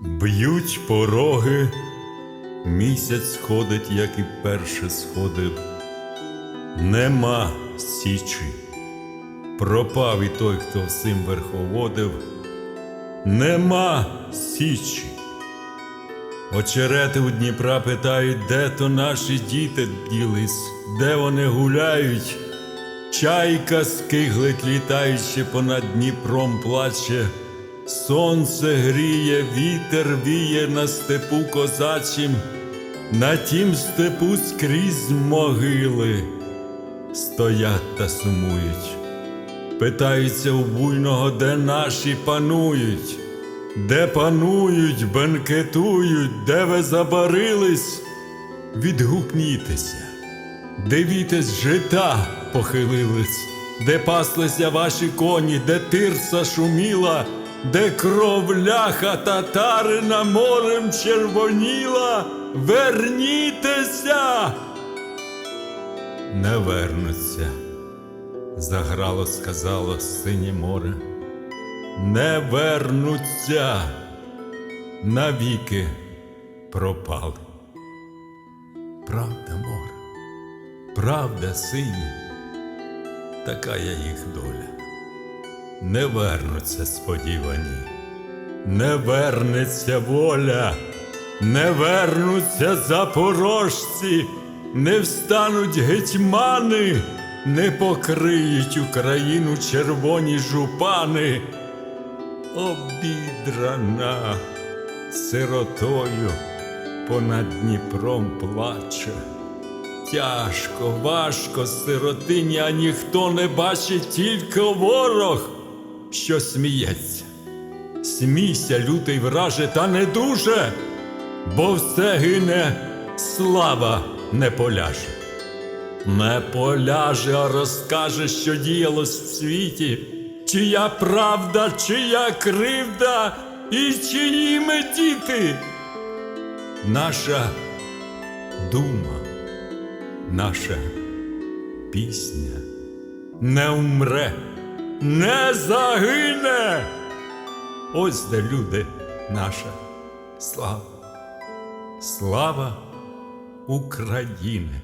Б'ють пороги, місяць сходить, як і перше сходив. Нема січі, пропав і той, хто всім верховодив. Нема січі. Очерети у Дніпра питають, де то наші діти ділись, де вони гуляють. Чайка скиглить, літаючи понад Дніпром плаче. Сонце гріє, вітер віє на степу козачим, на тім степу скрізь могили стоять та сумують. Питаються у буйного, де наші панують, де панують, бенкетують, де ви забарились, відгукнітеся, де вітесь жита похилились, де паслися ваші коні, де тирса шуміла, де кров ляха татарина морем червоніла, вернітеся, не вернуться заграло, сказало синє море. Не вернуться, навіки пропали. Правда, море, правда, сині, така я їх доля. Не вернуться сподівані, не вернеться воля, не вернуться запорожці, не встануть гетьмани, не покриють Україну червоні жупани. Обідрана сиротою понад Дніпром плаче. Тяжко, важко сиротині, а ніхто не бачить, тільки ворог, що сміється. Смійся, лютий враже, та не дуже, бо все гине, слава не поляже. Не поляже, а розкаже, що діялось в світі, чия правда, чия кривда і чиї ми діти. Наша дума, наша пісня не умре, не загине. Ось де люди наша слава, слава України.